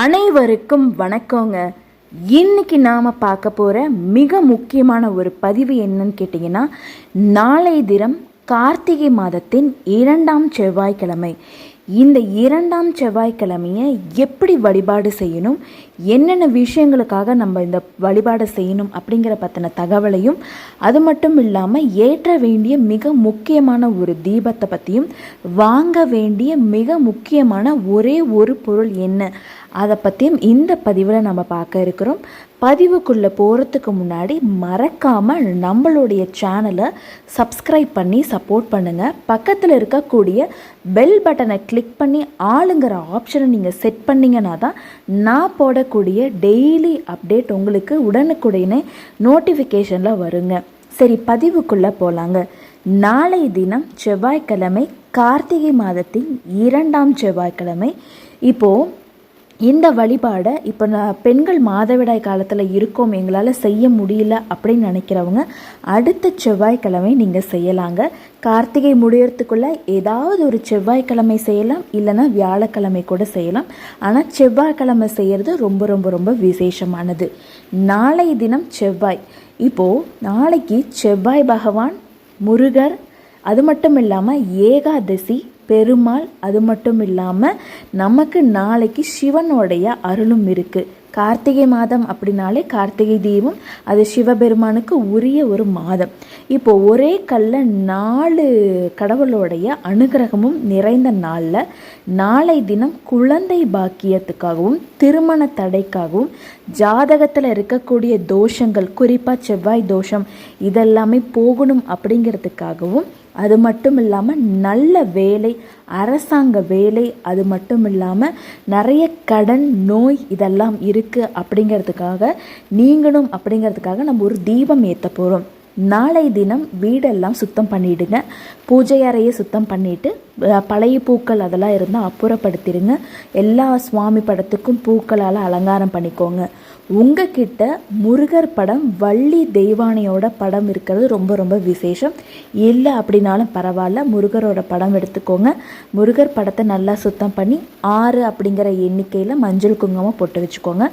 அனைவருக்கும் வணக்கங்க. இன்னைக்கு நாம் பார்க்க போகிற மிக முக்கியமான ஒரு பதிவு என்னன்னு கேட்டிங்கன்னா நாளை தினம் கார்த்திகை மாதத்தின் இரண்டாம் செவ்வாய்க்கிழமை. இந்த இரண்டாம் செவ்வாய்க்கிழமையை எப்படி வழிபாடு செய்யணும்? என்னென்ன விஷயங்களுக்காக நம்ம இந்த வழிபாடை செய்யணும் அப்படிங்கிற பற்றின தகவலையும் அது மட்டும் இல்லாமல் ஏற்ற வேண்டிய மிக முக்கியமான ஒரு தீபத்தை பற்றியும் வாங்க வேண்டிய மிக முக்கியமான ஒரே ஒரு பொருள் என்ன அதை பற்றியும் இந்த பதிவில் நம்ம பார்க்க இருக்கிறோம். பதிவுக்குள்ளே போகிறதுக்கு முன்னாடி மறக்காமல் நம்மளுடைய சேனலை சப்ஸ்கிரைப் பண்ணி சப்போர்ட் பண்ணுங்கள் பக்கத்தில் இருக்கக்கூடிய பெல் பட்டனை கிளிக் பண்ணி ஆளுங்கிற ஆப்ஷனை நீங்கள் செட் பண்ணிங்கன்னா தான் நான் போடக்கூடிய டெய்லி அப்டேட் உங்களுக்கு உடனுக்குடனே நோட்டிஃபிகேஷனில் வருங்க. சரி பதிவுக்குள்ளே போகலாங்க நாளை தினம் செவ்வாய்க்கிழமை கார்த்திகை மாதத்தின் இரண்டாம் செவ்வாய்க்கிழமை. இப்போது இந்த வழிபாடை இப்போ நான் பெண்கள் மாதவிடாய் காலத்தில் இருக்கோம் எங்களால் செய்ய முடியல அப்படின்னு நினைக்கிறவங்க அடுத்த செவ்வாய்க்கிழமை நீங்கள் செய்யலாங்க. கார்த்திகை முடியறதுக்குள்ளே ஏதாவது ஒரு செவ்வாய்க்கிழமை செய்யலாம் இல்லைன்னா வியாழக்கிழமை கூட செய்யலாம். ஆனால் செவ்வாய்க்கிழமை செய்கிறது ரொம்ப ரொம்ப ரொம்ப விசேஷமானது. நாளை தினம் செவ்வாய். இப்போது நாளைக்கு செவ்வாய் பகவான் முருகர் அது மட்டும் இல்லாமல் ஏகாதசி பெருமாள் அது மட்டும் இல்லாமல் நமக்கு நாளைக்கு சிவனுடைய அருளும் இருக்குது கார்த்திகை மாதம் அப்படின்னாலே கார்த்திகை தீபம் அது சிவபெருமானுக்கு உரிய ஒரு மாதம். இப்போ ஒரே கல்ல நாலு கடவுளோடைய அனுகிரகமும் நிறைந்த நாளில் நாளை தினம் குழந்தை பாக்கியத்துக்காகவும் திருமண தடைக்காகவும் ஜாதகத்தில் இருக்கக்கூடிய தோஷங்கள் குறிப்பாக செவ்வாய் தோஷம் இதெல்லாமே போகணும் அப்படிங்கிறதுக்காகவும் அது மட்டும் இல்லாமல் நல்ல வேலை அரசாங்க வேலை அது மட்டும் இல்லாமல் நிறைய கடன் நோய் இதெல்லாம் இருக்குது அப்படிங்கிறதுக்காக நீங்களும் அப்படிங்கிறதுக்காக நம்ம ஒரு தீபம் ஏற்ற போகிறோம் நாளை தினம் வீடெல்லாம் சுத்தம் பண்ணிவிடுங்க பூஜை அறையை சுத்தம் பண்ணிவிட்டு பழைய பூக்கள் அதெல்லாம் இருந்தால் அப்புறப்படுத்திடுங்க. எல்லா சுவாமி படத்துக்கும் பூக்களால் அலங்காரம் பண்ணிக்கோங்க. உங்ககிட்ட முருகர் படம் வள்ளி தெய்வானையோட படம் இருக்கிறது ரொம்ப ரொம்ப விசேஷம். இல்லை அப்படின்னாலும் பரவாயில்ல முருகரோட படம் எடுத்துக்கோங்க. முருகர் படத்தை நல்லா சுத்தம் பண்ணி ஆறு அப்படிங்கிற எண்ணிக்கையில் மஞ்சள் குங்குமம் போட்டு வச்சுக்கோங்க.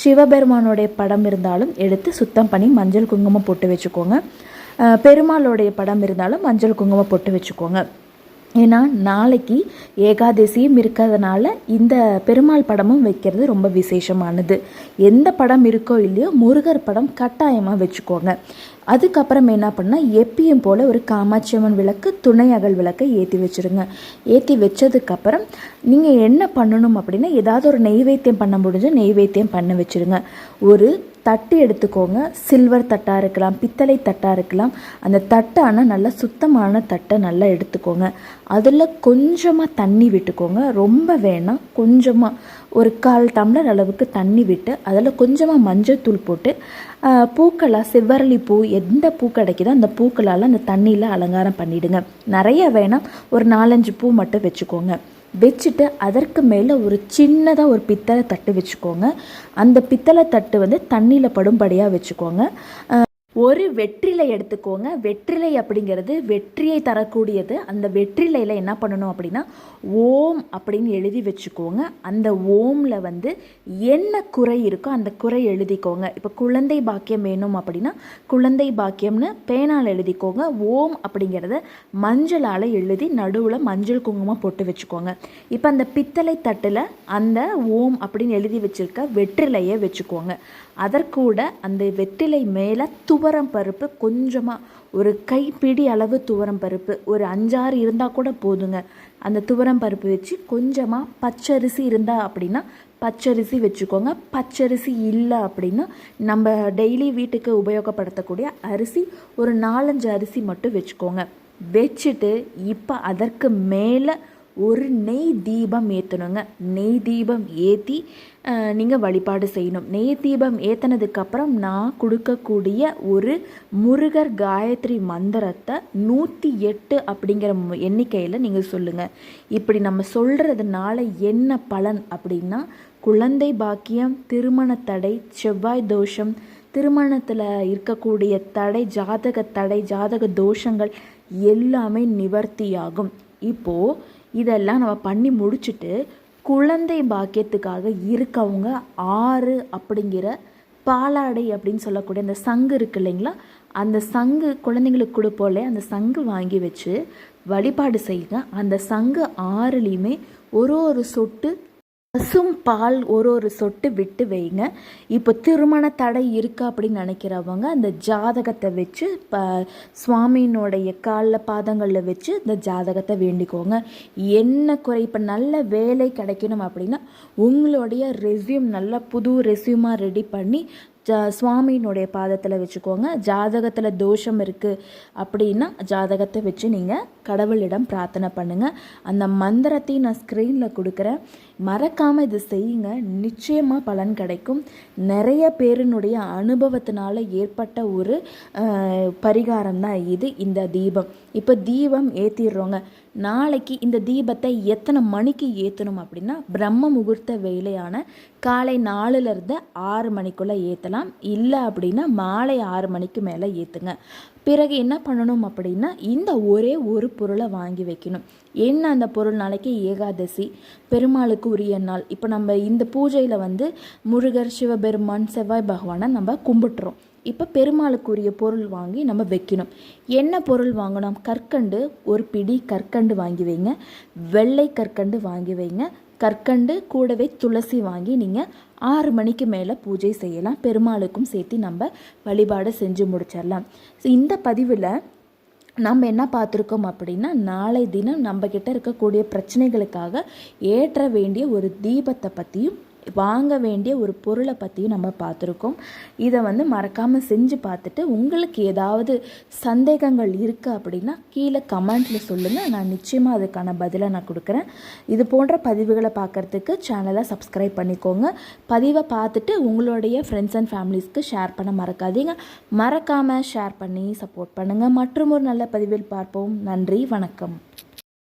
சிவபெருமானோடைய படம் இருந்தாலும் எடுத்து சுத்தம் பண்ணி மஞ்சள் குங்குமம் போட்டு வச்சுக்கோங்க. பெருமாளோடைய படம் இருந்தாலும் மஞ்சள் குங்குமம் போட்டு வச்சுக்கோங்க. ஏன்னா நாளைக்கு ஏகாதசியும் இருக்கிறதுனால இந்த பெருமாள் படமும் வைக்கிறது ரொம்ப விசேஷமானது. எந்த படம் இருக்கோ இல்லையோ முருகர் படம் கட்டாயமாக வச்சுக்கோங்க. அதுக்கப்புறம் என்ன பண்ணால் எப்பயும் போல் ஒரு காமாட்சியம்மன் விளக்கு துணை அகல் விளக்கை ஏற்றி வச்சுருங்க. ஏற்றி வச்சதுக்கப்புறம் நீங்கள் என்ன பண்ணணும் அப்படின்னா ஏதாவது ஒரு நெய்வேத்தியம் பண்ண முடிஞ்ச நெய்வேத்தியம் பண்ண வச்சுருங்க. ஒரு தட்டு எடுத்துக்கோங்க. சில்வர் தட்டாக இருக்கலாம் பித்தளை தட்டாக இருக்கலாம். அந்த தட்டு ஆனால் நல்லா சுத்தமான தட்டை நல்லா எடுத்துக்கோங்க. அதில் கொஞ்சமாக தண்ணி விட்டுக்கோங்க. ரொம்ப வேணாம் கொஞ்சமாக ஒரு கால் டம்ளர் அளவுக்கு தண்ணி விட்டு அதில் கொஞ்சமாக மஞ்சள் தூள் போட்டு பூக்களாக செவ்வரளி பூ எந்த பூ கிடைக்குதோ அந்த பூக்களால் அந்த தண்ணியில் அலங்காரம் பண்ணிவிடுங்க நிறைய வேணாம் ஒரு நாலஞ்சு பூ மட்டும் வச்சுக்கோங்க. வச்சுட்டு அதற்கு மேலே ஒரு சின்னதாக ஒரு பித்தளை தட்டு வச்சுக்கோங்க. அந்த பித்தளை தட்டு வந்து தண்ணியில் படும்படியாக வச்சுக்கோங்க. ஒரு வெற்றிலை எடுத்துக்கோங்க. வெற்றிலை அப்படிங்கிறது வெற்றியை தரக்கூடியது. அந்த வெற்றிலையில் என்ன பண்ணணும் அப்படின்னா ஓம் அப்படின்னு எழுதி வச்சுக்கோங்க. அந்த ஓமில் வந்து என்ன குறை இருக்கோ அந்த குறை எழுதிக்கோங்க. இப்போ குழந்தை பாக்கியம் வேணும் அப்படின்னா குழந்தை பாக்கியம்னு பேனால் எழுதிக்கோங்க. ஓம் அப்படிங்கிறத மஞ்சளால் எழுதி நடுவில் மஞ்சள் குங்குமம் போட்டு வச்சுக்கோங்க. இப்போ அந்த பித்தளை தட்டில் அந்த ஓம் அப்படின்னு எழுதி வச்சுருக்க வெற்றிலையை வச்சுக்கோங்க. அதற்கூட அந்த வெற்றிலை மேலே துவரம் பருப்பு கொஞ்சமாக ஒரு கைப்பிடி அளவு துவரம் பருப்பு ஒரு அஞ்சாறு இருந்தால் கூட போதுங்க. அந்த துவரம் பருப்பு வச்சு கொஞ்சமாக பச்சரிசி இருந்தால் அப்படின்னா பச்சரிசி வச்சுக்கோங்க. பச்சரிசி இல்லை அப்படின்னா நம்ம டெய்லி வீட்டுக்கு உபயோகப்படுத்தக்கூடிய அரிசி ஒரு நாலஞ்சு அரிசி மட்டும் வச்சுக்கோங்க. வச்சுட்டு இப்போ அதற்கு மேலே ஒரு நெய் தீபம் ஏற்றணுங்க நெய் தீபம் ஏற்றி நீங்கள் வழிபாடு செய்யணும். நெய் தீபம் ஏற்றினதுக்கப்புறம் நான் கொடுக்கக்கூடிய ஒரு முருகர் காயத்ரி மந்திரத்தை நூற்றி எட்டு அப்படிங்கிற எண்ணிக்கையில் நீங்கள் சொல்லுங்கள் இப்படி நம்ம சொல்கிறதுனால என்ன பலன் அப்படின்னா குழந்தை பாக்கியம் திருமண தடை செவ்வாய் தோஷம் திருமணத்தில் இருக்கக்கூடிய தடை ஜாதக தடை ஜாதக தோஷங்கள் எல்லாமே நிவர்த்தியாகும். இப்போது இதெல்லாம் நம்ம பண்ணி முடிச்சுட்டு குழந்தை பாக்கியத்துக்காக இருக்கவங்க ஆறு அப்படிங்கிற பாலாடை அப்படின்னு சொல்லக்கூடிய அந்த சங்கு இருக்கு இல்லைங்களா? அந்த சங்கு குழந்தைங்களுக்கு கொடுப்போம்ல அந்த சங்கு வாங்கி வச்சு வழிபாடு செய்யுங்க. அந்த சங்கு ஆறுலேயுமே ஒரு ஒரு சொட்டு பசும் பால் ஒரு ஒரு சொட்டு விட்டு வைங்க. இப்போ திருமண தடை இருக்கு அப்படின்னு நினைக்கிறவங்க அந்த ஜாதகத்தை வச்சு ப சுவாமியினுடைய காலில் பாதங்களில் வச்சு இந்த ஜாதகத்தை வேண்டிக்கோங்க. என்ன குறை இப்போ நல்ல வேலை கிடைக்கணும் அப்படின்னா உங்களுடைய ரெஸ்யூம் நல்ல புது ரெஸ்யூமாக ரெடி பண்ணி சுவாமியினுடைய பாதத்தில் வச்சுக்கோங்க. ஜாதகத்தில் தோஷம் இருக்குது அப்படின்னா ஜாதகத்தை வச்சு நீங்கள் கடவுளிடம் பிரார்த்தனை பண்ணுங்கள் அந்த மந்திரத்தையும் நான் ஸ்க்ரீனில் கொடுக்குறேன். மறக்காமல் இது செய்யுங்க. நிச்சயமாக பலன் கிடைக்கும். நிறைய பேரினுடைய அனுபவத்தினால ஏற்பட்ட ஒரு பரிகாரம் தான் இது இந்த தீபம். இப்போ தீபம் ஏற்றிடுறோங்க நாளைக்கு இந்த தீபத்தை எத்தனை மணிக்கு ஏற்றணும் அப்படின்னா பிரம்ம முகூர்த்த வேலையான காலை நாலுலேருந்து ஆறு மணிக்குள்ளே ஏற்றலாம் இல்லை அப்படின்னா மாலை ஆறு மணிக்கு மேலே ஏற்றுங்க பிறகு என்ன பண்ணணும் அப்படின்னா இந்த ஒரே ஒரு பொருளை வாங்கி வைக்கணும். என்ன அந்த பொருள்? நாளைக்கு ஏகாதசி பெருமாளுக்கு உரிய நாள். இப்போ நம்ம இந்த பூஜையில் வந்து முருகர் சிவபெருமான் செவ்வாய் பகவானை நம்ம கும்பிட்டுறோம். இப்போ பெருமாளுக்குரிய பொருள் வாங்கி நம்ம வைக்கணும். என்ன பொருள் வாங்கணும்? கற்கண்டு ஒரு பிடி கற்கண்டு வாங்கி வைங்க. வெள்ளை கற்கண்டு வாங்கி வைங்க. கற்கண்டு கூடவே துளசி வாங்கி நீங்கள் ஆறு மணிக்கு மேலே பூஜை செய்யலாம். பெருமாளுக்கும் சேர்த்து நம்ம வழிபாடு செஞ்சு முடிச்சிடலாம். இந்த பதிவில் நம்ம என்ன பார்த்துருக்கோம் அப்படின்னா நாளை தினம் நம்மக்கிட்ட இருக்கக்கூடிய பிரச்சனைகளுக்காக ஏற்ற வேண்டிய ஒரு தீபத்தை பற்றியும் வாங்க வேண்டிய ஒரு பொருளை பற்றியும் நம்ம பார்த்துருக்கோம். இதை வந்து மறக்காமல் செஞ்சு பார்த்துட்டு உங்களுக்கு ஏதாவது சந்தேகங்கள் இருக்குது அப்படின்னா கீழே கமெண்ட்டில் சொல்லுங்கள் நான் நிச்சயமாக அதுக்கான பதிலை நான் கொடுக்குறேன். இது போன்ற பதிவுகளை பார்க்குறதுக்கு சேனலை சப்ஸ்கிரைப் பண்ணிக்கோங்க. பதிவை பார்த்துட்டு உங்களுடைய ஃப்ரெண்ட்ஸ் அண்ட் ஃபேமிலிஸ்க்கு ஷேர் பண்ண மறக்காதீங்க. மறக்காமல் ஷேர் பண்ணி சப்போர்ட் பண்ணுங்கள் மற்றும் ஒரு நல்ல பதிவில் பார்ப்போம். நன்றி வணக்கம்.